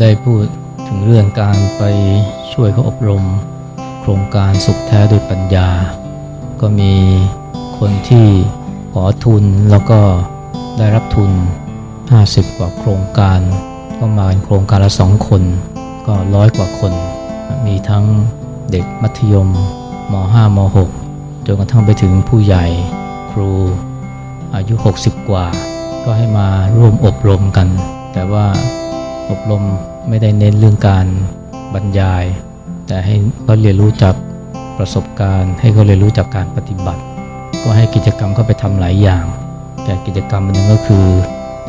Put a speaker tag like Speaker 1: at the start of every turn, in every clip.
Speaker 1: ได้พูดถึงเรื่องการไปช่วยเขาอบรม โครงการสุขแท้ด้วยปัญญา ก็มีคนที่ขอทุนแล้วก็ได้รับทุน 50 กว่าโครงการ ก็มาเป็นโครงการละสองคน ก็ร้อยกว่าคน มีทั้งเด็กมัธยมม .5 ม .6 จนกระทั่งไปถึงผู้ใหญ่ครูอายุ 60 กว่า ก็ให้มาร่วมอบรมกัน แต่ว่าอบรม ไม่ได้เน้นเรื่องการบรรยาย แต่ให้เขาเรียนรู้จากประสบการณ์ ให้เขาเรียนรู้จากการปฏิบัติ ก็ให้กิจกรรมเขาไปทำหลายอย่าง แต่กิจกรรมหนึ่งก็คือ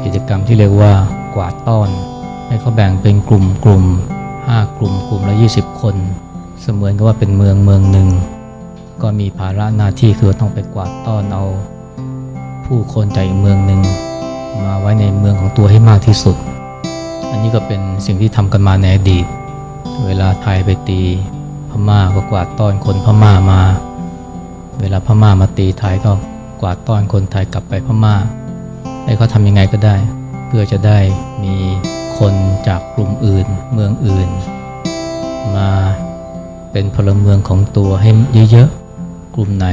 Speaker 1: กิจกรรมที่เรียกว่ากวาดต้อน ให้เขาแบ่งเป็นกลุ่มกลุ่ม5กลุ่มกลุ่มละ 20 คน เสมือนกับว่าเป็นเมืองเมืองหนึ่ง ก็มีภาระหน้าที่คือต้องไปกวาดต้อนเอา ผู้คนจากอีกเมืองหนึ่งมาไว้ในเมืองของตัวให้มากที่สุด อันนี้ก็เป็นสิ่งที่ทำกันมาในอดีต เวลาไทยไปตีพม่าก็กวาดต้อนคนพม่ามา เวลาพม่ามาตีไทยก็กวาดต้อนคนไทยกลับไปพม่าให้เขาทำยังไงก็ได้ เพื่อจะได้มีคนจากกลุ่มอื่น เมืองอื่น มาเป็นพลเมืองของตัวให้เยอะๆ กลุ่มไหน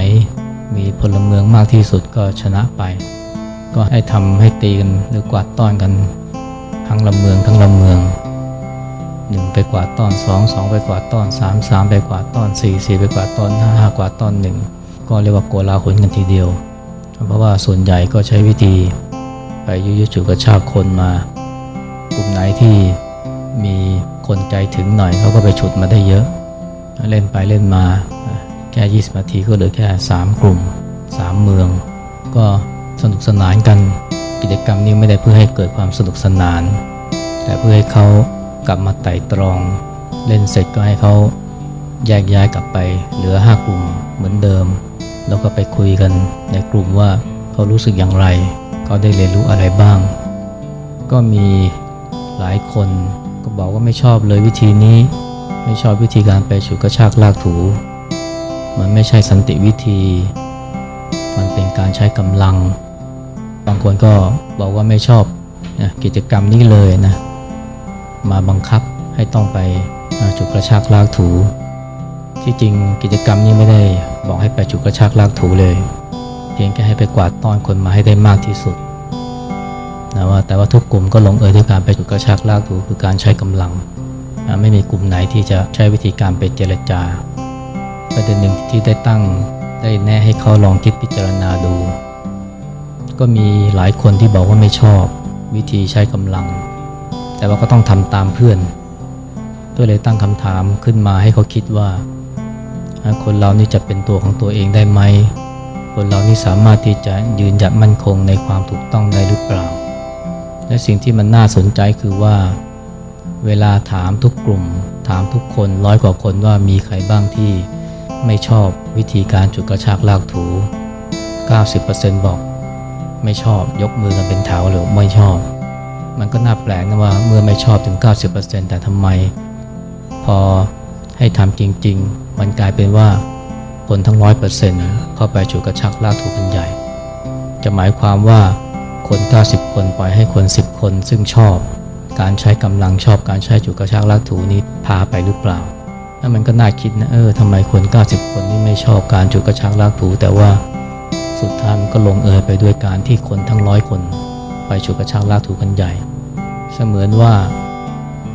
Speaker 1: มีพลเมืองมากที่สุดก็ชนะไป ก็ให้ทำให้ตีกันหรือกวาดต้อนกัน ทั้งลำเมืองทั้งลำเมืองหนึ่งไปกว่าต้อนสองสองไปกว่าต้อนสามสามไปกว่าต้อนสี่สี่ไปกว่าต้อนห้าห้ากว่าต้อนหนึ่งก็เรียกว่าโกลาหลกันทีเดียว เพราะว่าส่วนใหญ่ก็ใช้วิธีไปยุยฉุกระชากคนมา กลุ่มไหนที่มีคนใจถึงหน่อยเขาก็ไปฉุดมาได้เยอะ เล่นไปเล่นมาแค่20นาทีก็เหลือแค่ 3 กลุ่ม 3 เมือง ก็สนุกสนานกัน กิจกรรมนี้ไม่ได้เพื่อให้เกิดความสนุกสนาน แต่เพื่อให้เขากลับมาไต่ตรอง เล่นเสร็จก็ให้เขาแยกย้ายกลับไป เหลือ5กลุ่มเหมือนเดิม แล้วก็ไปคุยกันในกลุ่มว่าเขารู้สึกอย่างไร เขาได้เรียนรู้อะไรบ้าง ก็มีหลายคนก็บอกว่าไม่ชอบเลยวิธีนี้ ไม่ชอบวิธีการไปฉุดกระชากลากถู มันไม่ใช่สันติวิธี มันเป็นการใช้กำลัง บางคนก็บอกว่าไม่ชอบนะกิจกรรมนี้เลยนะมาบังคับให้ต้องไปอ่าฉุดกระชากลากถู ที่จริงกิจกรรมนี้ไม่ได้บอกให้ไปฉุดกระชากลากถูเลย เพียงแค่ให้ไปกวาดต้อนคนมาให้ได้มากที่สุดนะว่าแต่ว่าทุกกลุ่มก็ลงเอยด้วยการไปฉุดกระชากลากถูคือการใช้กำลังอ่าไม่มีกลุ่มไหนที่จะใช้วิธีการไปเจรจาประเด็นหนึ่งที่ได้ตั้งได้แน่ให้เขาลองคิดพิจารณาดู ก็มีหลายคนที่บอกว่าไม่ชอบวิธีใช้กำลัง แต่ว่าก็ต้องทำตามเพื่อน ก็เลยตั้งคำถามขึ้นมาให้เขาคิดว่าอ่า คนเรานี่จะเป็นตัวของตัวเองได้ไหม คนเรานี่สามารถที่จะยืนหยัดมั่นคงในความถูกต้องได้หรือเปล่า และสิ่งที่มันน่าสนใจคือว่า เวลาถามทุกกลุ่ม ถามทุกคนร้อยกว่าคนว่ามีใครบ้างที่ไม่ชอบวิธีการจุดกระชากลากถู 90%บอก ไม่ชอบยกมือกันเป็นแถวหรือไม่ชอบ มันก็น่าแปลกนะว่าเมื่อไม่ชอบถึง 90%แต่ทำไม พอให้ทำจริง ๆ มันกลายเป็นว่าคนทั้ง100%เเข้าไปจุดกระชากลากถูกันใหญ่ จะหมายความว่าคน 90 คนปล่อยให้คน 10 คนซึ่งชอบ การใช้กำลังชอบการใช้จุดกระชากลากถูนี้พาไปหรือเปล่าแล้วมันก็น่าคิดนะเออทำไมคน 90 คนนี่ไม่ชอบการจุดกระชากลากถูแต่ว่า สุดท้ายมันก็ลงเอยไปด้วยการที่คนทั้งร้อยคน ไปจุดกระชากลากถูกันใหญ่ เสมือนว่า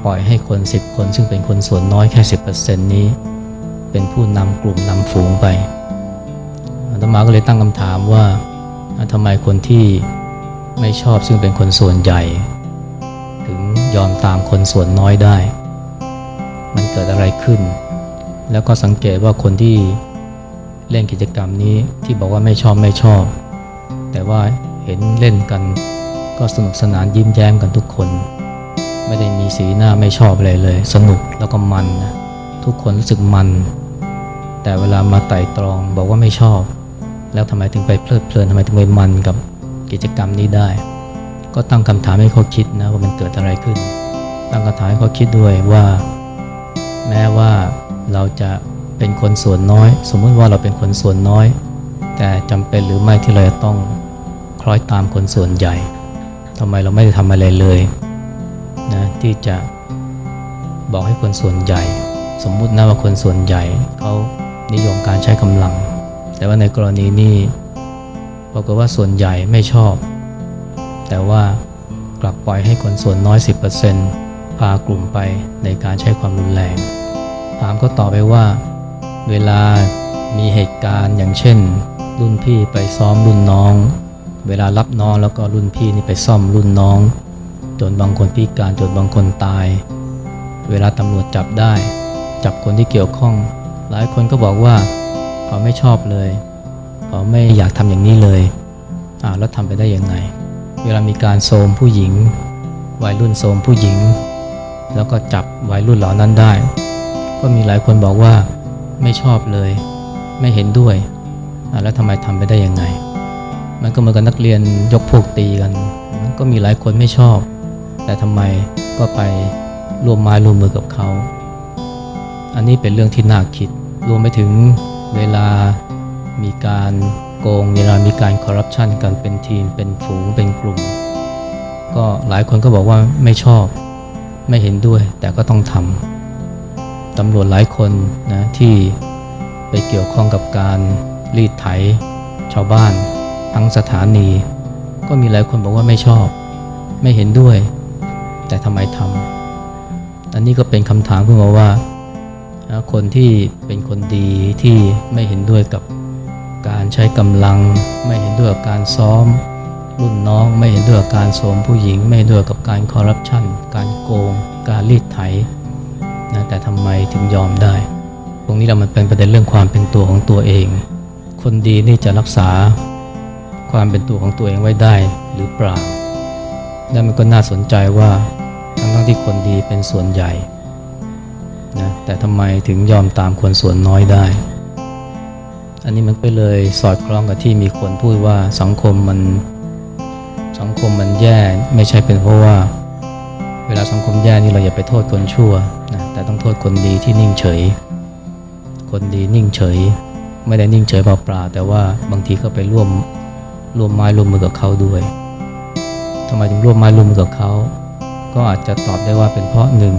Speaker 1: ปล่อยให้คน 10 คน ซึ่งเป็นคนส่วนน้อยแค่ 10%นี้ เป็นผู้นำกลุ่มนำฝูงไปอาตมาก็เลยตั้งคำถามว่าทำไมคนที่ไม่ชอบซึ่งเป็นคนส่วนใหญ่ ถึงยอมตามคนส่วนน้อยได้ มันเกิดอะไรขึ้น แล้วก็สังเกตว่าคนที่ เล่นกิจกรรมนี้ที่บอกว่าไม่ชอบไม่ชอบ แต่ว่าเห็นเล่นกันก็สนุกสนานยิ้มแย้มกันทุกคน ไม่ได้มีสีหน้าไม่ชอบอะไรเลย สนุกแล้วก็มันนะทุกคนรู้สึกมัน แต่เวลามาไต่ตรองบอกว่าไม่ชอบ แล้วทำไมถึงไปเพลิดเพลินทำไมถึงไปมันกับกิจกรรมนี้ได้ ก็ตั้งคำถามให้เขาคิดนะว่ามันเกิดอะไรขึ้น ตั้งคำถามให้เขาคิดด้วยว่า แม้ว่าเราจะ เป็นคนส่วนน้อย สมมุติว่าเราเป็นคนส่วนน้อย แต่จำเป็นหรือไม่ที่เราจะต้องคล้อยตามคนส่วนใหญ่ทำไมเราไม่ได้ทำอะไรเลยนะที่จะบอกให้คนส่วนใหญ่ สมมุตินะว่าคนส่วนใหญ่เขานิยมการใช้กำลัง แต่ว่าในกรณีนี้ปรากฏว่าส่วนใหญ่ไม่ชอบ แต่ว่ากลับปล่อยให้คนส่วนน้อย 10%พากลุ่มไปในการใช้ความรุนแรง ถามก็ตอบไปว่า เวลามีเหตุการณ์อย่างเช่น รุ่นพี่ไปซ้อมรุ่นน้อง เวลารับน้องแล้วก็รุ่นพี่นี่ไปซ่อมรุ่นน้อง จนบางคนพิการจนบางคนตาย เวลาตำรวจจับได้ จับคนที่เกี่ยวข้อง หลายคนก็บอกว่าเขาไม่ชอบเลยเขาไม่อยากทำอย่างนี้เลยอ่าแล้วทำไปได้ยังไง เวลามีการโทรมผู้หญิง วัยรุ่นโทรมผู้หญิง แล้วก็จับวัยรุ่นเหล่านั้นได้ ก็มีหลายคนบอกว่า ไม่ชอบเลย ไม่เห็นด้วย แล้วทำไมทำไปได้ยังไง มันก็เหมือนกับนักเรียนยกพวกตีกันมัน ก็มีหลายคนไม่ชอบ แต่ทำไมก็ไปร่วมไม้ร่วมมือกับเขา อันนี้เป็นเรื่องที่น่าคิด รวมไปถึงเวลามีการโกง เวลามีการคอร์รัปชันกันเป็นทีม เป็นฝูง เป็นกลุ่ม ก็หลายคนก็บอกว่าไม่ชอบ ไม่เห็นด้วย แต่ก็ต้องทำ ตำรวจหลายคนนะที่ไปเกี่ยวข้องกับการรีดไถชาวบ้าน ทั้งสถานี ก็มีหลายคนบอกว่าไม่ชอบ ไม่เห็นด้วย แต่ทำไมทำอันนี้ก็เป็นคำถามขึ้นมาว่า คนที่เป็นคนดีที่ไม่เห็นด้วยกับการใช้กำลัง ไม่เห็นด้วยกับการซ้อม รุ่นน้องไม่เห็นด้วยกับการโสมผู้หญิง ไม่เห็นด้วยกับการคอร์รัปชันการโกง การรีดไถ นะแต่ทำไมถึงยอมได้ ตรงนี้เรามันเป็นประเด็นเรื่องความเป็นตัวของตัวเอง คนดีนี่จะรักษาความเป็นตัวของตัวเองไว้ได้หรือเปล่าและมันก็น่าสนใจว่าทั้งทั้งที่คนดีเป็นส่วนใหญ่นะแต่ทำไมถึงยอมตามคนส่วนน้อยได้ อันนี้มันก็เลยสอดคล้องกับที่มีคนพูดว่าสังคมมันสังคมมันแย่ไม่ใช่เป็นเพราะว่า เวลาสังคมแย่นี่เราอย่าไปโทษคนชั่วนะแต่ต้องโทษคนดีที่นิ่งเฉย คนดีนิ่งเฉย ไม่ได้นิ่งเฉยเปล่าๆแต่ว่าบางทีก็ไปร่วมร่วมไม้ร่วมมือกับเขาด้วยทำไมถึงร่วมไม้ร่วมมือกับเขา ก็อาจจะตอบได้ว่าเป็นเพราะหนึ่ง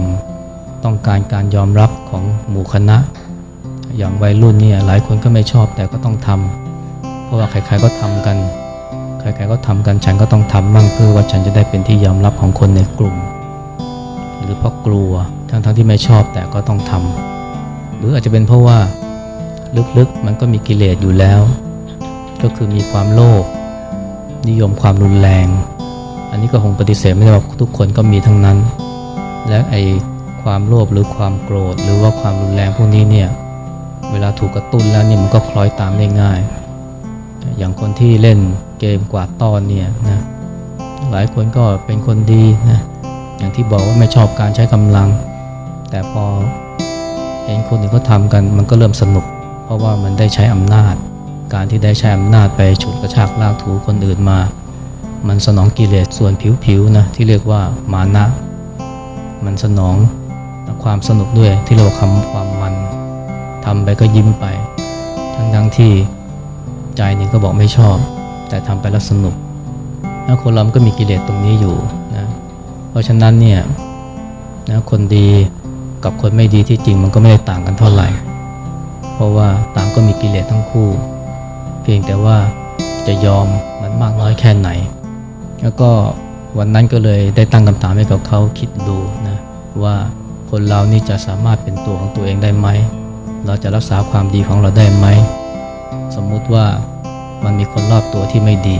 Speaker 1: ต้องการการยอมรับของหมู่คณะ อย่างวัยรุ่นเนี่ยหลายคนก็ไม่ชอบแต่ก็ต้องทำเพราะว่าใครๆก็ทำกัน ใครๆก็ทำกันฉันก็ต้องทำบ้างเพื่อว่าฉันจะได้เป็นที่ยอมรับของคนในกลุ่ม รือเพราะกลัวทั้งๆที่ไม่ชอบแต่ก็ต้องทำหรืออาจจะเป็นเพราะว่าลึกๆมันก็มีกิเลสอยู่แล้ว ก็คือมีความโลภนิยมความรุนแรง อันนี้ก็คงปฏิเสธไม่ได้ว่าทุกคนก็มีทั้งนั้น และไอความโลภหรือความโกรธ หรือว่าความรุนแรงพวกนี้เนี่ยเวลาถูกกระตุ้นแล้วเนี่ยมันก็คล้อยตามได้ง่าย อย่างคนที่เล่นเกมกวาดต้อนเนี่ยนะหลายคนก็เป็นคนดีนะ อย่างที่บอกว่าไม่ชอบการใช้กำลัง แต่พอเห็นคนอื่นเขาทำกันมันก็เริ่มสนุก เพราะว่ามันได้ใช้อำนาจ การที่ได้ใช้อำนาจไปฉุดกระชากลากถูคนอื่นมา มันสนองกิเลสส่วนผิวๆนะที่เรียกว่ามานะ มันสนองความสนุกด้วยที่เราคำความมันทำไปก็ยิ้มไป ทั้งๆที่ใจนึ่งก็บอกไม่ชอบ แต่ทำไปแล้วสนุกแล้วคนเรามันก็มีกิเลสตรงนี้อยู่ เพราะฉะนั้นเนี่ยนะคนดีกับคนไม่ดีที่จริงมันก็ไม่ได้ต่างกันเท่าไหร่ เพราะว่าต่างก็มีกิเลสทั้งคู่ เพียงแต่ว่าจะยอมมันมากน้อยแค่ไหน แล้วก็วันนั้นก็เลยได้ตั้งคำถามให้กับเขาคิดดูนะว่าคนเรานี่จะสามารถเป็นตัวของตัวเองได้ไหม เราจะรักษาความดีของเราได้ไหม สมมุติว่ามันมีคนรอบตัวที่ไม่ดี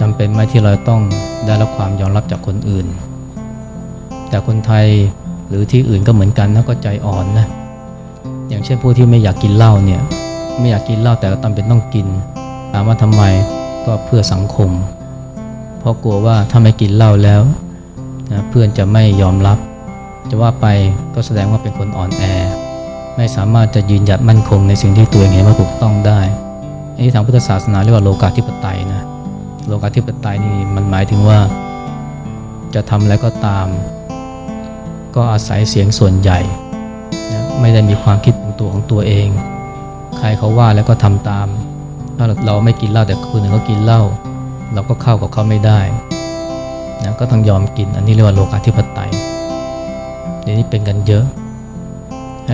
Speaker 1: จำเป็นไหมที่เราต้องได้รับความยอมรับจากคนอื่น แต่คนไทยหรือที่อื่นก็เหมือนกันนะก็ใจอ่อนนะอย่างเช่นผู้ที่ไม่อยากกินเหล้าเนี่ยไม่อยากกินเหล้าแต่ก็ต้องเป็นต้องกินถามว่าทำไมก็เพื่อสังคม เพราะกลัวว่าถ้าไม่กินเหล้าแล้วนะเพื่อนจะไม่ยอมรับ จะว่าไปก็แสดงว่าเป็นคนอ่อนแอ ไม่สามารถจะยืนหยัดมั่นคงในสิ่งที่ตัวเองเห็นว่าถูกต้องได้อันนี้ทางพุทธศาสนาเรียกว่าโลกาธิปไตยนะโลกาธิปไตยนี่มันหมายถึงว่า จะทำอะไรก็ตาม ก็อาศัยเสียงส่วนใหญ่นะไม่ได้มีความคิดของตัวของตัวเอง ใครเขาว่าแล้วก็ทำตามถ้าเราไม่กินเหล้าแต่คนอื่นเขากินเหล้าเราก็เข้ากับเขาไม่ได้นะก็ต้องยอมกินอันนี้เรียกว่าโลกาธิปไตยเดี๋ยวนี้เป็นกันเยอะ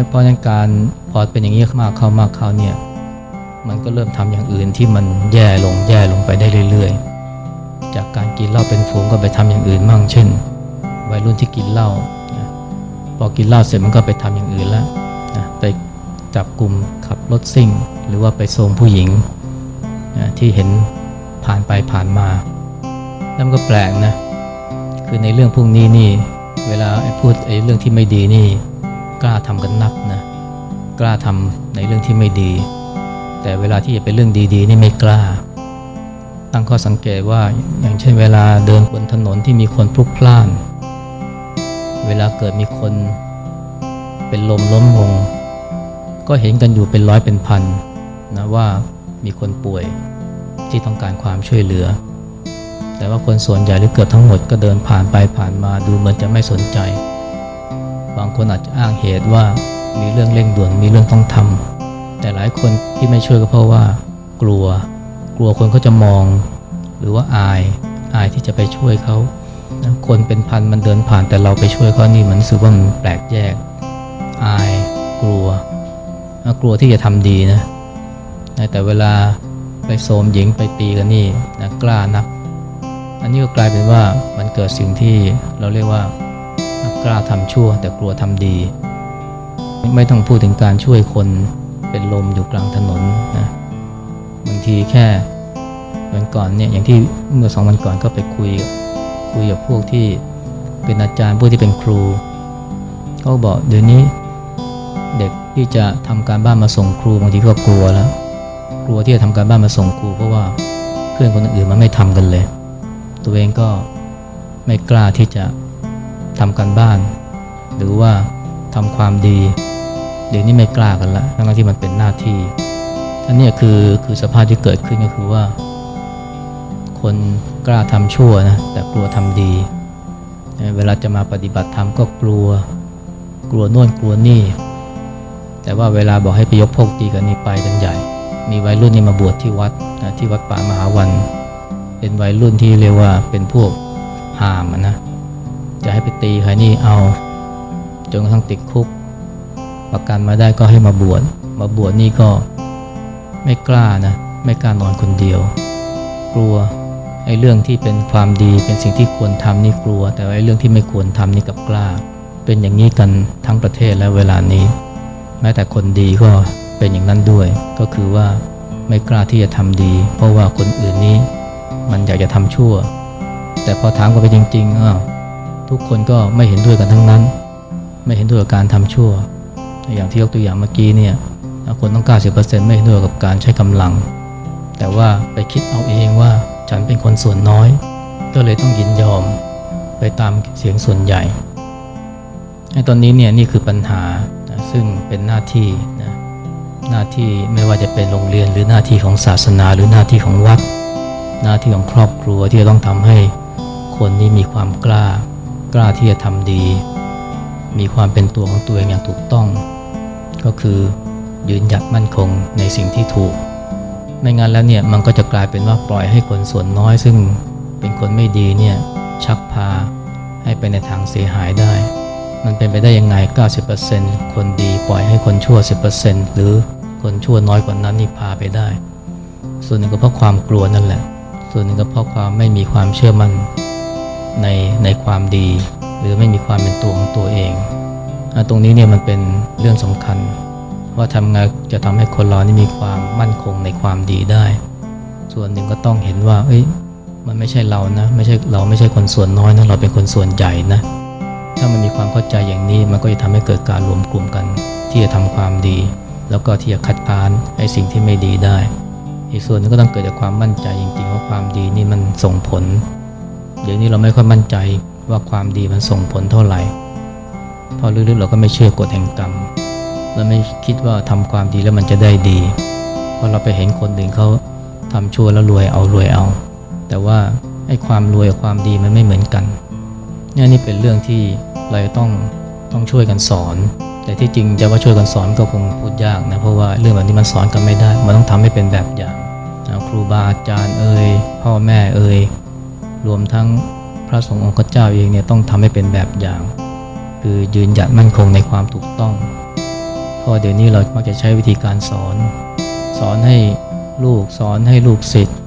Speaker 1: เพราะฉะนั้นการพอเป็นอย่างนี้มากเข้ามากเข้าเนี่ยมันก็เริ่มทำอย่างอื่นที่มันแย่ลงแย่ลงไปได้เรื่อย ๆ จากการกินเหล้าเป็นฝูงก็ไปทำอย่างอื่นมั่งเช่น วัยรุ่นที่กินเหล้า พอกินเหล้าเสร็จมันก็ไปทำอย่างอื่นแล้วนะไปจับกลุ่มขับรถซิ่ง หรือว่าไปโทรมผู้หญิงนะที่เห็นผ่านไปผ่านมาแล้วมันก็แปลกนะคือในเรื่องพวกนี้นี่เวลาไอ้พูดไอ้เรื่องที่ไม่ดีนี่กล้าทำกันนักนะกล้าทำในเรื่องที่ไม่ดี แต่เวลาที่จะเป็นเรื่องดีๆนี่ไม่กล้า ตั้งข้อสังเกตว่าอย่างเช่นเวลาเดินบนถนนที่มีคนพลุกพล่าน เวลาเกิดมีคน เป็นลมล้มลง ก็เห็นกันอยู่เป็นร้อยเป็นพันนะว่ามีคนป่วยที่ต้องการความช่วยเหลือ แต่ว่าคนส่วนใหญ่หรือเกือบทั้งหมดก็เดินผ่านไปผ่านมาดูเหมือนจะไม่สนใจ บางคนอาจจะอ้างเหตุว่ามีเรื่องเร่งด่วนมีเรื่องต้องทำแต่หลายคนที่ไม่ช่วยก็เพราะว่า กลัว กลัวคนเขาจะมอง หรือว่าอายอายที่จะไปช่วยเขา คนเป็นพันมันเดินผ่านแต่เราไปช่วยเขานี่มือนรู้สึกว่ามันแปลกแยก อายกลัว กลัวที่จะทำดีนะ แต่เวลาไปโสมหญิงไปตีกันนี่นะกล้านัก อันนี้ก็กลายเป็นว่ามันเกิดสิ่งที่เราเรียกว่ากล้าทำชั่ว แต่กลัวทำดี ไม่ต้องพูดถึงการช่วยคนเป็นลมอยู่กลางถนนนะบางทีแค่วันก่อนเนี่ยอย่างที่เมื่อสองวันก่อนก็ไปคุย คุยกับพวกที่เป็นอาจารย์พวกที่เป็นครู เขาบอกเดี๋ยวนี้เด็กที่จะทำการบ้านมาส่งครูบางทีก็กลัวแล้ว กลัวที่จะทำการบ้านมาส่งครู เพราะว่าเพื่อนคนอื่นมันไม่ทำกันเลย ตัวเองก็ไม่กล้าที่จะทำการบ้าน หรือว่าทำความดี เดี๋ยวนี้ไม่กล้ากันละทั้งที่มันเป็นหน้าที่อันนี้คือคือสภาพที่เกิดขึ้นก็คือว่า คน กล้าทำชั่วนะ แต่กลัวทำดี เวลาจะมาปฏิบัติธรรมก็กลัว กลัวโน่นกลัวนี่ แต่ว่าเวลาบอกให้ไปยกพกตีกันนี่ไปกันใหญ่ มีวัยรุ่นนี่มาบวชที่วัดนะที่วัดป่ามหาวัน เป็นวัยรุ่นที่เรียกว่าเป็นพวกหามนะ จะให้ไปตีใครนี่เอา จนกระทั่งติดคุก ประกันมาได้ก็ให้มาบวช มาบวชนี่ก็ไม่กล้านะ ไม่กล้านอนคนเดียว กลัว ไอ้เรื่องที่เป็นความดีเป็นสิ่งที่ควรทำนี่กลัว แต่ว่าไอ้เรื่องที่ไม่ควรทำนี่กับกล้า เป็นอย่างนี้กันทั้งประเทศและเวลานี้ แม้แต่คนดีก็เป็นอย่างนั้นด้วย ก็คือว่าไม่กล้าที่จะทำดี เพราะว่าคนอื่นนี้มันอยากจะทำชั่ว แต่พอถามกันไปจริงๆอ้าวทุกคนก็ไม่เห็นด้วยกันทั้งนั้น ไม่เห็นด้วยกับการทำชั่ว อย่างที่ยกตัวอย่างเมื่อกี้เนี่ยคนต้อง 90%ไม่เห็นด้วยกับการใช้กำลัง แต่ว่าไปคิดเอาเองว่า ฉันเป็นคนส่วนน้อย ก็เลยต้องยินยอมไปตามเสียงส่วนใหญ่ไอ้ตอนนี้เนี่ยนี่คือปัญหานะซึ่งเป็นหน้าที่นะหน้าที่ไม่ว่าจะเป็นโรงเรียนหรือหน้าที่ของศาสนาหรือหน้าที่ของวัด หน้าที่ของครอบครัวที่จะต้องทำให้คนนี้มีความกล้า กล้าที่จะทำดี มีความเป็นตัวของตัวเองอย่างถูกต้อง ก็คือยืนหยัดมั่นคงในสิ่งที่ถูก ไม่งั้นแล้วเนี่ยมันก็จะกลายเป็นว่าปล่อยให้คนส่วนน้อย ซึ่งเป็นคนไม่ดีเนี่ยชักพาให้ไปในทางเสียหายได้ มันเป็นไปได้ยังไง 90%คนดีปล่อยให้คนชั่ว 10%หรือคนชั่วน้อยกว่านั้นนี่พาไปได้ ส่วนหนึ่งก็เพราะความกลัวนั่นแหละ ส่วนหนึ่งก็เพราะความไม่มีความเชื่อมั่นในในความดี หรือไม่มีความเป็นตัวของตัวเองอตรงนี้เนี่ยมันเป็นเรื่องสำคัญ ว่าทำไงจะทำให้คนเรานี่มีความมั่นคงในความดีได้ ส่วนหนึ่งก็ต้องเห็นว่า เอ้ย มันไม่ใช่เรานะ ไม่ใช่เราไม่ใช่คนส่วนน้อยนะ เราเป็นคนส่วนใหญ่นะ ถ้ามันมีความเข้าใจอย่างนี้ มันก็จะทำให้เกิดการรวมกลุ่มกัน ที่จะทำความดี แล้วก็ที่จะคัดค้านไอ้สิ่งที่ไม่ดีได้ อีกส่วนหนึงก็ต้องเกิดจากความมั่นใจจริงๆว่าความดีนี่มันส่งผล เดี๋ยวนี้เราไม่ค่อยมั่นใจว่าความดีมันส่งผลเท่าไหร่เพราะลึกๆเราก็ไม่เชื่อกฎแห่งกรรม เราไม่คิดว่าทำความดีแล้วมันจะได้ดี เพราะเราไปเห็นคนอื่นเขาทำชั่วแล้วรวยเอารวยเอา แต่ว่าไอ้ความรวยกับความดีมันไม่เหมือนกันนี่นี่เป็นเรื่องที่เราต้องต้องช่วยกันสอน แต่ที่จริงจะว่าช่วยกันสอนก็คงพูดยากนะเพราะว่าเรื่องแบบนี้มันสอนกันไม่ได้ มันต้องทำให้เป็นแบบอย่างครูบาอาจารย์เอ่ยพ่อแม่เอ่ยรวมทั้งพระสงฆ์องค์เจ้าเองเนี่ยต้องทำให้เป็นแบบอย่าง คือยืนหยัดมั่นคงในความถูกต้อง เพราะเดี๋ยวนี้เรามักจะใช้วิธีการสอน สอนให้ลูกสอนให้ลูกศิษย์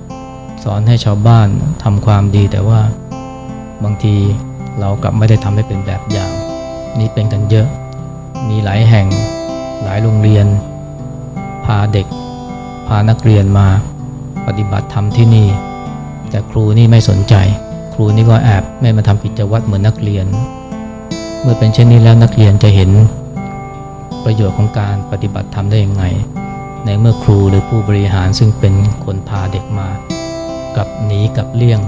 Speaker 1: สอนให้ชาวบ้านทำความดี แต่ว่าบางทีเรากลับไม่ได้ทำให้เป็นแบบอย่าง นี่เป็นกันเยอะ มีหลายแห่งหลายโรงเรียน พาเด็ก พานักเรียนมาปฏิบัติธรรมที่นี่ แต่ครูนี่ไม่สนใจ ครูนี่ก็แอบไม่มาทำกิจวัตรเหมือนนักเรียน เมื่อเป็นเช่นนี้แล้วนักเรียนจะเห็น ประโยชน์ของการปฏิบัติธรรมได้ยังไง ในเมื่อครูหรือผู้บริหารซึ่งเป็นคนพาเด็กมา กับหนีกับเลี่ยง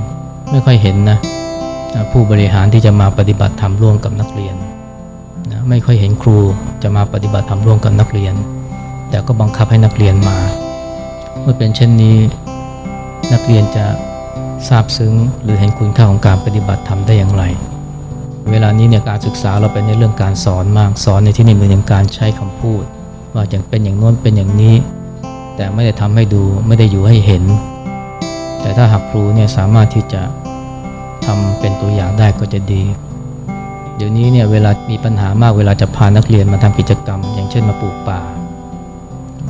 Speaker 1: ไม่ค่อยเห็นนะผู้บริหารที่จะมาปฏิบัติธรรมร่วมกับนักเรียนนะไม่ค่อยเห็นครูจะมาปฏิบัติธรรมร่วมกับนักเรียน แต่ก็บังคับให้นักเรียนมา เมื่อเป็นเช่นนี้ นักเรียนจะทราบซึ้งหรือเห็นคุณค่าของการปฏิบัติธรรมได้อย่างไร เวลานี้เนี่ยการศึกษาเราเป็นในเรื่องการสอนมากสอนในที่นี่เหมือนอย่างการใช้คำพูด ว่าอย่างเป็นอย่างโน้นเป็นอย่างนี้ แต่ไม่ได้ทำให้ดูไม่ได้อยู่ให้เห็น แต่ถ้าหากครูเนี่ยสามารถที่จะทำเป็นตัวอย่างได้ก็จะดี เดี๋ยวนี้เนี่ยเวลามีปัญหามากเวลาจะพานักเรียนมาทำกิจกรรม อย่างเช่นมาปลูกป่า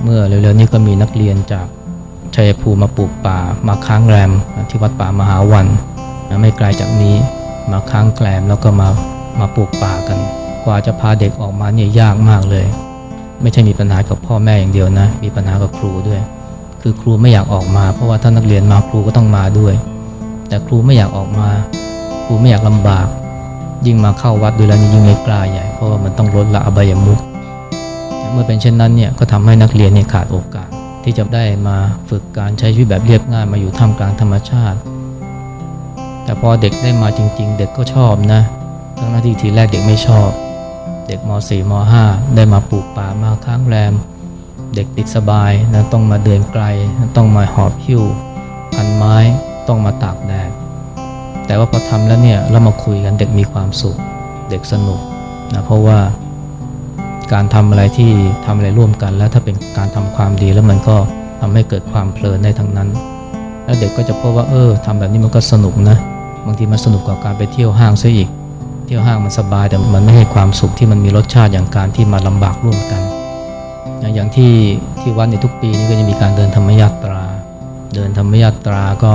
Speaker 1: เมื่อเร็วๆนี้ก็มีนักเรียนจากชัยภูมิมาปลูกป่ามาค้างแรมที่วัดป่ามหาวันไม่ไกลจากนี้ มาค้างแกรมแล้วก็มามาปลูกป่ากัน กว่าจะพาเด็กออกมาเนี่ยยากมากเลย ไม่ใช่มีปัญหากับพ่อแม่อย่างเดียวนะ มีปัญหากับครูด้วย คือครูไม่อยากออกมาเพราะว่าถ้านักเรียนมาครูก็ต้องมาด้วย แต่ครูไม่อยากออกมา ครูไม่อยากลำบาก ยิ่งมาเข้าวัดด้วยแล้วนี่ยิ่งไม่กล้าใหญ่เพราะว่ามันต้องลดละอบายมุขเมื่อเป็นเช่นนั้นเนี่ยก็ทำให้นักเรียนเนี่ยขาดโอกาส ที่จะได้มาฝึกการใช้ชีวิตแบบเรียบง่ายมาอยู่ท่ามกลางธรรมชาติ แต่พอเด็กได้มาจริง ๆ เด็กก็ชอบนะทั้งหน้าที่ทีแรกเด็กไม่ชอบ เด็กม .4 ม .5 ได้มาปลูกป่ามาค้างแรม เด็กติดสบายนะต้องมาเดินไกล ต้องมาหอบหิ้วพันไม้ต้องมาตากแดดแต่ว่าพอทำแล้วเนี่ยเรามาคุยกันเด็กมีความสุข เด็กสนุกนะเพราะว่าการทำอะไรที่ทำอะไรร่วมกัน แล้วถ้าเป็นการทำความดีแล้วมันก็ทำให้เกิดความเพลินได้ทั้งนั้น แล้วเด็กก็จะพบว่าเออทำแบบนี้มันก็สนุกนะ บางทีมันสนุกกว่าการไปเที่ยวห้างซะอีก เที่ยวห้างมันสบายแต่มันไม่ให้ความสุขที่มันมีรสชาติอย่างการที่มาลำบากร่วมกัน อย่างที่ที่วัดในทุกปีนี้ก็จะมีการเดินธรรมยาตรา เดินธรรมยาตราก็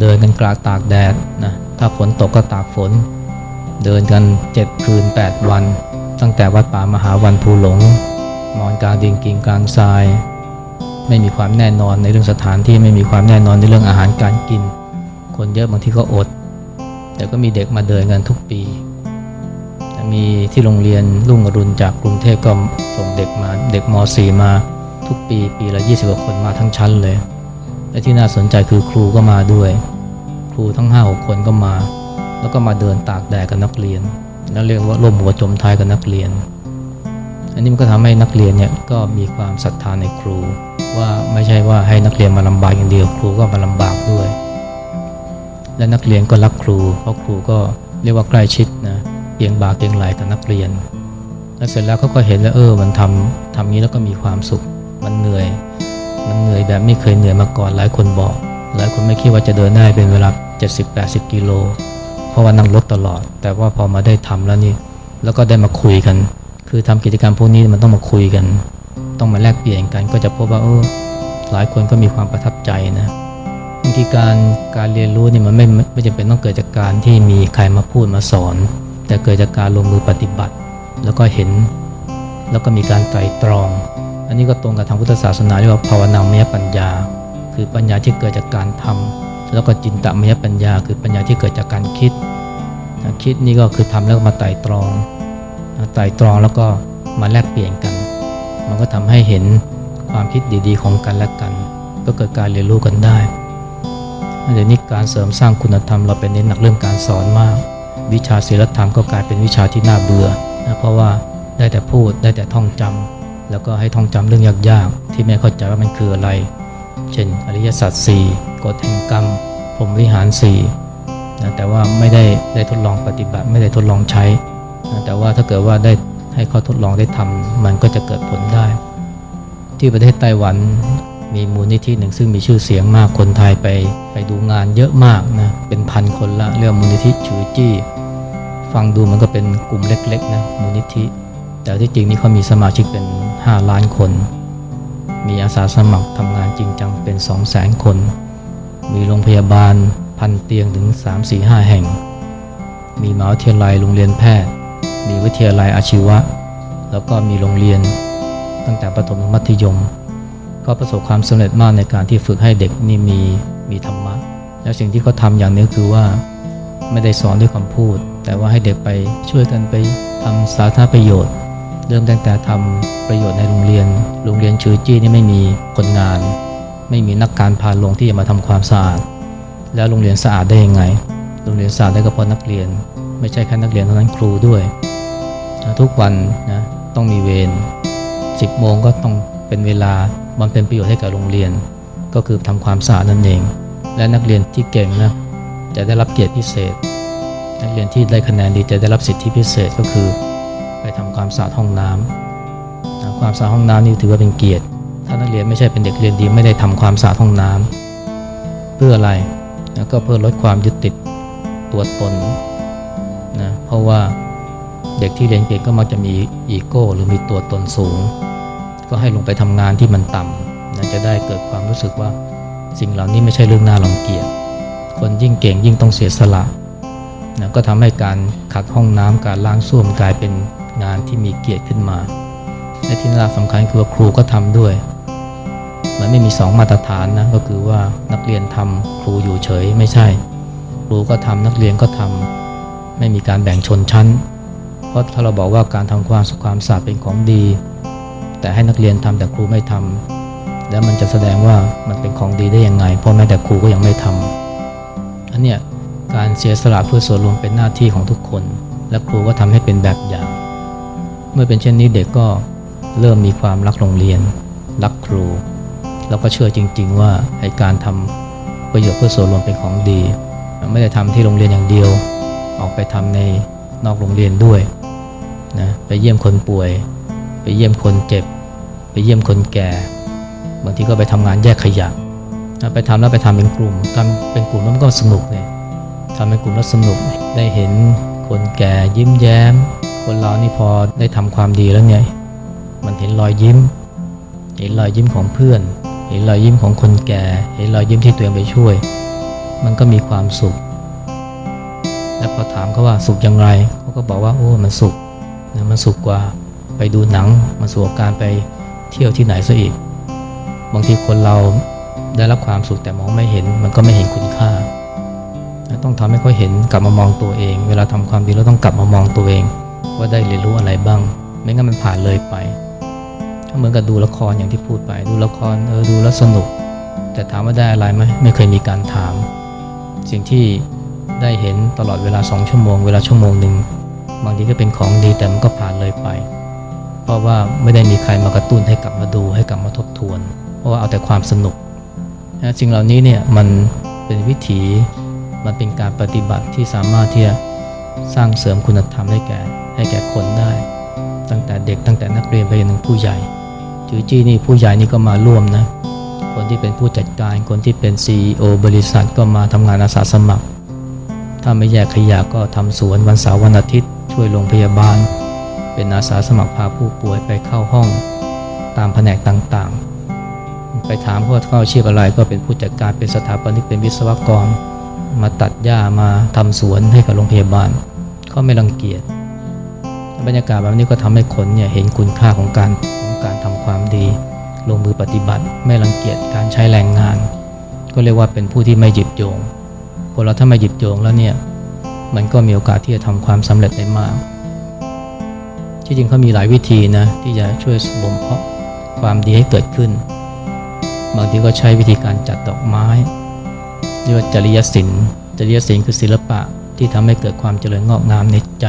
Speaker 1: เดินกันกลางตากแดดนะถ้าฝนตกก็ตากฝน เดินกัน 7 คืน 8 วัน ตั้งแต่วัดป่ามหาวันภูหลงนอนกลางดินกินกลางทราย ไม่มีความแน่นอนในเรื่องสถานที่ไม่มีความแน่นอนในเรื่องอาหารการกิน คนเยอะบางทีก็อด แต่ก็มีเด็กมาเดินกันทุกปี มีที่โรงเรียนรุ่งอรุณจากกรุงเทพก็ส่งเด็กมาเด็กม .4 มาทุกปีปีละ 20กว่าคนมาทั้งชั้นเลย และที่น่าสนใจคือครูก็มาด้วย ครูทั้ง 5-6 คนก็มา แล้วก็มาเดินตากแดดกับนักเรียน แล้วเรียกว่าร่วมหัวจมท้ายกับนักเรียน อันนี้มันก็ทำให้นักเรียนเนี่ยก็มีความศรัทธาในครู ว่าไม่ใช่ว่าให้นักเรียนมาลำบากอย่างเดียว ครูก็มาลำบากด้วย และนักเรียนก็รักครู เพราะครูก็เรียกว่าใกล้ชิดนะเพียงบาเพียงไหลกับนักเรียน แล้วเสร็จแล้วเขาก็เห็นแล้วเออมันทำทำนี้แล้วก็มีความสุข มันเหนื่อย มันเหนื่อยแบบไม่เคยเหนื่อยมาก่อนหลายคนบอก หลายคนไม่คิดว่าจะเดินได้เป็นเวลา 70-80 กิโล เพราะว่านั่งรถตลอด แต่ว่าพอมาได้ทำแล้วนี่ แล้วก็ได้มาคุยกัน คือทำกิจกรรมพวกนี้มันต้องมาคุยกัน ต้องมาแลกเปลี่ยนกัน ก็จะพบว่าเออหลายคนก็มีความประทับใจนะางทีการการเรียนรู้นี่มันไม่ไม่จำเป็นต้องเกิดจากการที่มีใครมาพูดมาสอน แต่เกิดจากการลงมือปฏิบัติ แล้วก็เห็นแล้วก็มีการไตร่ตรอง อันนี้ก็ตรงกับทางพุทธศาสนาเรียกว่าภาวนามยปัญญา คือปัญญาที่เกิดจากการทำแล้วก็จินตมยปัญญา คือปัญญาที่เกิดจากการคิด คิดนี่ก็คือทำแล้วมาไตร่ตรองไตร่ตรองแล้วก็มาแลกเปลี่ยนกัน มันก็ทำให้เห็นความคิดดีๆ ของกันและกัน ก็เกิดการเรียนรู้กันได้ เดี๋ยวนี้การเสริมสร้างคุณธรรมเราเป็นเน้นหนักเรื่องการสอนมาก วิชาศีลธรรมก็กลายเป็นวิชาที่น่าเบื่อนะเพราะว่าได้แต่พูดได้แต่ท่องจำแล้วก็ให้ท่องจำเรื่องยากๆ ที่ไม่เข้าใจว่ามันคืออะไร เช่น อริยสัจสี่กฎแห่งกรรมพรหมวิหารสี่นะแต่ว่าไม่ได้ได้ทดลองปฏิบัติ ไม่ได้ทดลองใช้นะแต่ว่าถ้าเกิดว่าได้ให้เขาทดลองได้ทำมันก็จะเกิดผลได้ ที่ประเทศไต้หวัน มีมูลนิธิหนึ่งซึ่งมีชื่อเสียงมากคนไทยไปไปดูงานเยอะมากนะเป็นพันคนละเรียกว่ามูลนิธิฉือจี้ ฟังดูมันก็เป็นกลุ่มเล็กๆนะมูลนิธิ แต่ที่จริงนี่เขามีสมาชิกเป็น 5 ล้านคน มีอาสาสมัครทำงานจริงจังเป็น 2 0 0 0 0 0 คน มีโรงพยาบาลพันเตียงถึง 3 4 5 แห่ง มีมหาวิทยาลัยโรงเรียนแพทย์ มีวิทยาลัยอาชีวะ แล้วก็มีโรงเรียนตั้งแต่ประถมถึงมัธยม ก็ประสบความสำเร็จมากในการที่ฝึกให้เด็กนี่มีมีธรรมะ แล้วสิ่งที่เขาทำอย่างนี้คือว่าไม่ได้สอนด้วยคำพูด แต่ว่าให้เด็กไปช่วยกันไปทำสาธารณประโยชน์ เริ่มตั้งแต่ทำประโยชน์ในโรงเรียน โรงเรียนชื่อจี้นี่ไม่มีคนงาน ไม่มีนักการพาลงที่จะมาทำความสะอาด แล้วโรงเรียนสะอาดได้ยังไง โรงเรียนสะอาดได้ก็เพราะนักเรียน ไม่ใช่แค่นักเรียนเท่านั้นครูด้วย ทุกวันนะต้องมีเวร10โมงก็ต้อง เป็นเวลาบำเพ็ญประโยชน์ให้กับโรงเรียน ก็คือทำความสะอาดนั่นเอง และนักเรียนที่เก่งนะจะได้รับเกียรติพิเศษ นักเรียนที่ได้คะแนนดีจะได้รับสิทธิพิเศษก็คือ ไปทำความสะอาดห้องน้ำนะความสะอาดห้องน้ำนี่ถือว่าเป็นเกียรติ ถ้านักเรียนไม่ใช่เป็นเด็กเรียนดีไม่ได้ทำความสะอาดห้องน้ำเพื่ออะไรนะก็เพื่อลดความยึดติดตัวตนนะเพราะว่าเด็กที่เรียนเก่งก็มักจะมีอีโก้หรือมีตัวตนสูง ก็ให้ลงไปทำงานที่มันต่ำนะจะได้เกิดความรู้สึกว่าสิ่งเหล่านี้ไม่ใช่เรื่องน่ารังเกียจคนยิ่งเก่งยิ่งต้องเสียสละนะก็ทำให้การขัดห้องน้ำการล้างส้วมกลายเป็นงานที่มีเกียรติขึ้นมาและที่น่าสำคัญคือว่าครูก็ทำด้วย มันไม่มีสองมาตรฐานนะก็คือว่านักเรียนทำครูอยู่เฉยไม่ใช่ ครูก็ทำนักเรียนก็ทำไม่มีการแบ่งชนชั้น เพราะถ้าเราบอกว่าการทำความสุขความสะอาดเป็นของดี แต่ให้นักเรียนทำแต่ครูไม่ทำแล้วมันจะแสดงว่ามันเป็นของดีได้ยังไง เพราะแม้แต่ครูก็ยังไม่ทำอันเนี้ยการเสียสละเพื่อส่วนรวมเป็นหน้าที่ของทุกคน และครูก็ทำให้เป็นแบบอย่าง เมื่อเป็นเช่นนี้เด็กก็เริ่มมีความรักโรงเรียน รักครู แล้วก็เชื่อจริง ๆ ว่าไอการทำประโยชน์เพื่อส่วนรวมเป็นของดี ไม่ได้ทำที่โรงเรียนอย่างเดียว ออกไปทำในนอกโรงเรียนด้วยนะไปเยี่ยมคนป่วย ไปเยี่ยมคนเจ็บ ไปเยี่ยมคนแก่ บางทีก็ไปทำงานแยกขยะไปทำแล้วไปทำเป็นกลุ่มทำเป็นกลุ่มแล้วมันก็สนุกเลยทำเป็นกลุ่มแล้วสนุกได้เห็นคนแก่ยิ้มแย้ม คนเรานี่พอได้ทำความดีแล้วเนี่ยมันเห็นรอยยิ้ม เห็นรอยยิ้มของเพื่อน เห็นรอยยิ้มของคนแก่ เห็นรอยยิ้มที่ตัวเองไปช่วย มันก็มีความสุข และพอถามเขาว่าสุขอย่างไรเขาก็บอกว่าโอ้มันสุขนะมันสุขกว่า ไปดูหนังมันสุขกว่าการไปเที่ยวที่ไหนซะอีก บางทีคนเราได้รับความสุขแต่มองไม่เห็น มันก็ไม่เห็นคุณค่า ต้องทำให้เขาเห็นกลับมามองตัวเอง เวลาทำความดีเราต้องกลับมามองตัวเอง ว่าได้เรียนรู้อะไรบ้าง ไม่งั้นมันผ่านเลยไปเหมือนกับดูละครอย่างที่พูดไป ดูละครเออดูแล้วสนุก แต่ถามว่าได้อะไรไหมไม่เคยมีการถาม สิ่งที่ได้เห็นตลอดเวลาสองชั่วโมง เวลาชั่วโมงหนึ่งบางทีก็เป็นของดีแต่มันก็ผ่านเลยไป ราะว่าไม่ได้มีใครมากระตุ้นให้กลับมาดูให้กลับมาทบทวน เพราะว่าเอาแต่ความสนุกนะสิ่งเหล่านี้เนี่ยมันเป็นวิถีมันเป็นการปฏิบัติที่สามารถที่จะสร้างเสริมคุณธรรมให้แก่ให้แก่คนได้ ตั้งแต่เด็กตั้งแต่นักเรียนไปจนถึงผู้ใหญ่จือจี้นี่ผู้ใหญ่นี่ก็มาร่วมนะคนที่เป็นผู้จัดการคนที่เป็น CEO บริษัทก็มาทำงานอาสาสมัคร ถ้าไม่แยกขยะก็ทำสวนวันเสาร์วันอาทิตย์ ช่วยโรงพยาบาล เป็นอาสาสมัครพาผู้ป่วยไปเข้าห้องตามแผนกต่างๆ ไปถามว่าเขาอาชีพอะไรก็เป็นผู้จัดการเป็นสถาปนิกเป็นวิศวกร มาตัดหญ้ามาทำสวนให้กับโรงพยาบาลเขาไม่รังเกียจบรรยากาศแบบนี้ก็ทำให้คนเนี่ยเห็นคุณค่าของการของการทำความดี ลงมือปฏิบัติ ไม่รังเกียจการใช้แรงงาน ก็เรียกว่าเป็นผู้ที่ไม่หยิบโยงคนเราถ้าไม่หยิบโยงแล้วเนี่ยมันก็มีโอกาสที่จะทำความสำเร็จได้มาก ที่จริงเขามีหลายวิธีนะที่จะช่วยบ่มเพาะความดีให้เกิดขึ้น บางทีก็ใช้วิธีการจัดดอกไม้เรียกว่าจริยศิลป์จริยศิลป์คือศิลปะที่ทำให้เกิดความเจริญงอกงามในใจ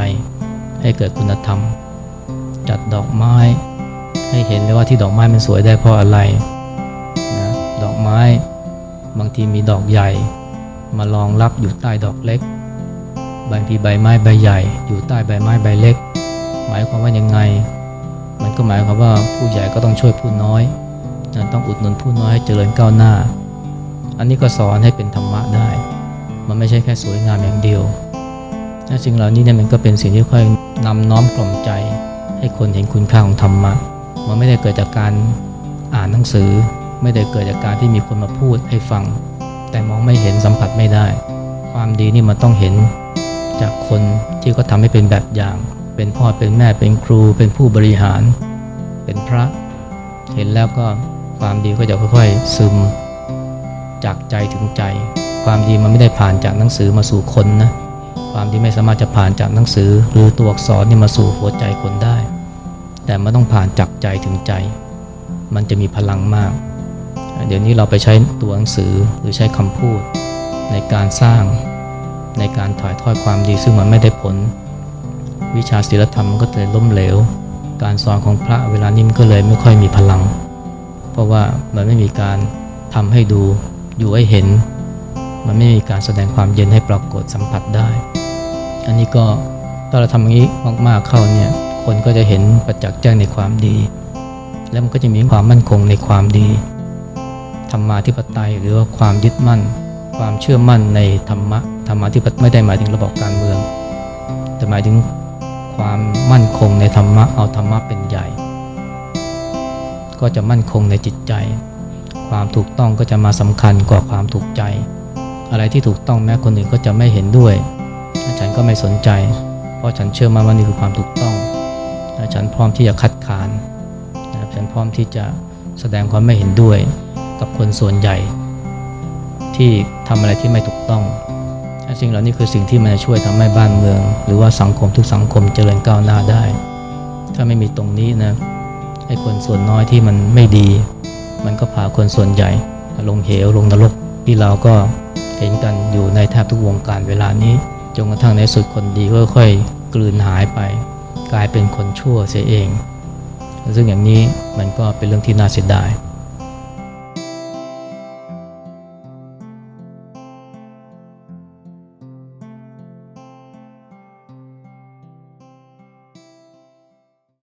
Speaker 1: ให้เกิดคุณธรรม จัดดอกไม้ ให้เห็นเลยว่าที่ดอกไม้มันสวยได้เพราะอะไรนะดอกไม้บางทีมีดอกใหญ่ มารองรับอยู่ใต้ดอกเล็ก บางทีใบไม้ใบใหญ่ อยู่ใต้ใบไม้ใบเล็ก หมายความว่ายังไง มันก็หมายความว่าผู้ใหญ่ก็ต้องช่วยผู้น้อยนะต้องอุดหนุนผู้น้อยให้เจริญก้าวหน้า อันนี้ก็สอนให้เป็นธรรมะได้ มันไม่ใช่แค่สวยงามอย่างเดียวและสิ่งเหล่านี้เนี่ยมันก็เป็นสิ่งที่ค่อยนำน้อมกล่อมใจ ให้คนเห็นคุณค่าของธรรมะ มันไม่ได้เกิดจากการอ่านหนังสือ ไม่ได้เกิดจากการที่มีคนมาพูดให้ฟัง แต่มองไม่เห็นสัมผัสไม่ได้ ความดีนี่มันต้องเห็นจากคนที่เขาทำให้เป็นแบบอย่าง เป็นพ่อเป็นแม่เป็นครูเป็นผู้บริหาร เป็นพระ เห็นแล้วก็ความดีก็จะค่อยๆซึมจากใจถึงใจ ความดีมันไม่ได้ผ่านจากหนังสือมาสู่คนนะความดีไม่สามารถจะผ่านจากหนังสือ หรือตัวอักษรนี่มาสู่หัวใจคนได้ แต่มันต้องผ่านจากใจถึงใจ มันจะมีพลังมาก เดี๋ยวนี้เราไปใช้ตัวหนังสือหรือใช้คำพูด ในการสร้างในการถ่ายทอดความดีซึ่งมันไม่ได้ผล วิชาศีลธรรมมันก็เลยล้มเหลว การสอนของพระเวลานี้มันก็เลยไม่ค่อยมีพลัง เพราะว่ามันไม่มีการทำให้ดูอยู่ให้เห็น มันไม่มีการแสดงความเย็นให้ปรากฏสัมผัสได้ อันนี้ก็ถ้าเราทำอย่างนี้มากๆเข้าเนี่ยคนก็จะเห็นประจักษ์แจ้งในความดี แล้วมันก็จะมีความมั่นคงในความดีธรรมาธิปไตยหรือว่าความยึดมั่น ความเชื่อมั่นในธรรมะธรรมาธิปไตยไม่ได้หมายถึงระบบการเมือง แต่หมายถึง ความมั่นคงในธรรมะเอาธรรมะเป็นใหญ่ ก็จะมั่นคงในจิตใจ ความถูกต้องก็จะมาสำคัญกว่าความถูกใจ อะไรที่ถูกต้องแม้คนอื่นก็จะไม่เห็นด้วยฉันก็ไม่สนใจ เพราะฉันเชื่อมั่นว่านี่คือความถูกต้องฉันพร้อมที่จะคัดค้านฉันพร้อมที่จะแสดงความไม่เห็นด้วยกับคนส่วนใหญ่ ที่ทำอะไรที่ไม่ถูกต้อง สิ่งเหล่านี้คือสิ่งที่มันจะช่วยทำให้บ้านเมือง หรือว่าสังคมทุกสังคมเจริญก้าวหน้าได้ ถ้าไม่มีตรงนี้นะไอ้คนส่วนน้อยที่มันไม่ดี มันก็พาคนส่วนใหญ่ ลงเหวลงนรกที่เราก็เห็นกันอยู่ในแทบทุกวงการเวลานี้จนกระทั่งในสุดคนดีก็ค่อยๆกลืนหายไป กลายเป็นคนชั่วเสียเอง ซึ่งอย่างนี้มันก็เป็นเรื่องที่น่าเสียดาย